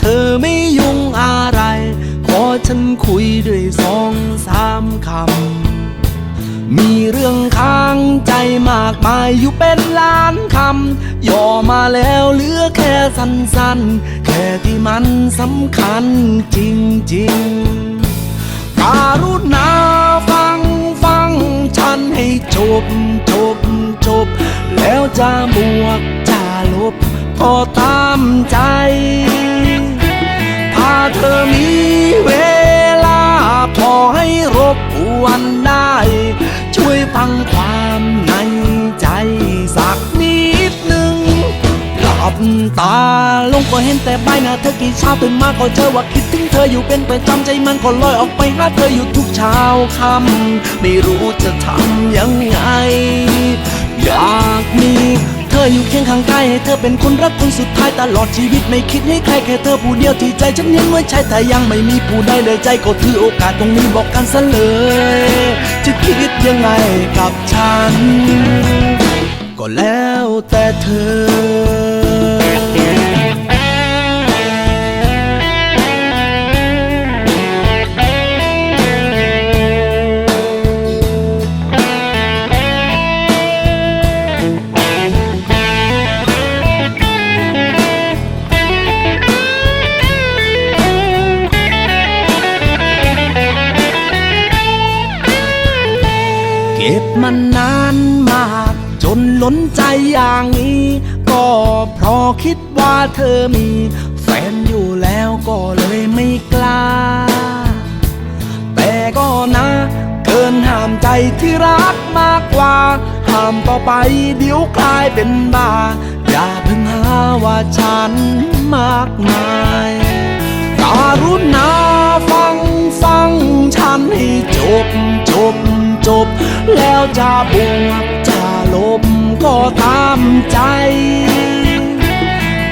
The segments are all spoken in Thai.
เธอไม่ยุ่งอะไร ขอฉันคุยด้วยสองสามคำ มีเรื่องค้างใจมากมายอยู่เป็นล้านคำ ย่อมาแล้วเหลือแค่สั้นๆ แค่ที่มันสำคัญจริงๆการุณาฟังฟังฉันให้จบจบจบ แล้วจะบวกจะลบก็ตามใจ ฟังความในใจสักนิดหนึ่งหลับตาลงก็เห็นแต่ใบหน้าเธอกี่เช้าตื่นมาก็เจอว่าคิดถึงเธออยู่เป็นประจำใจมันก็ลอยออกไปหาเธออยู่ทุกเช้าค่ำไม่รู้จะทำยังไง อยากมี ออยู่เคียงข้างกายให้เธอเป็นคนรักคนสุดท้ายตลอดชีวิตไม่คิดให้ใครแค่เธอผู้เดียวที่ใจฉันยังไว้ใช่แต่ยังไม่มีผู้ใดเลยใจก็ถือโอกาสตรงนี้บอกกันซะเลยจะคิดยังไงกับฉัน ก็แล้วแต่เธอ เก็บมันนานมาก จนล้นใจอย่างนี้ ก็เพราะคิดว่าเธอมี แฟนอยู่แล้วก็เลยไม่กล้า แต่ก็นะ เกินห้ามใจที่รักมากกว่า ห้ามต่อไปเดี๋ยวกลายเป็นบ้า อย่าเพิ่งหาว่าฉันมากมายการุณา แล้วจะบวกจะลบก็ตามใจ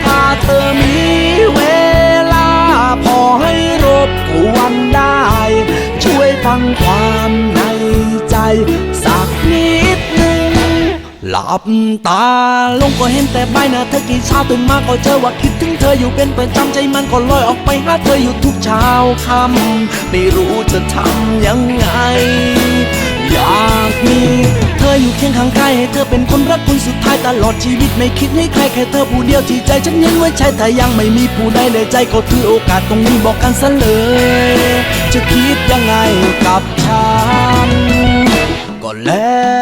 ถ้าเธอมีเวลา พอให้รบกวนได้ ช่วยฟังความในใจ สักนิดหนึ่งหลับตาลงก็เห็นแต่ใบหน้าเธอกี่เช้าตื่นมาก็เจอว่าคิดถึงเธออยู่เป็นประจำใจมันก็ลอยออกไปหาเธออยู่ทุกเช้าค่ำไม่รู้จะทำยังไง อยากมี เธออยู่เคียงข้างใครให้เธอเป็นคนรักคนสุดท้ายตลอดชีวิตไม่คิดให้ใครแค่เธอผู้เดียวที่ใจฉันยังไว้ใช้แต่ยังไม่มีผู้ใดในใจก็ถือโอกาสตรงนี้บอกกันซะเลย จะคิดยังไงกับฉันก็แล้ว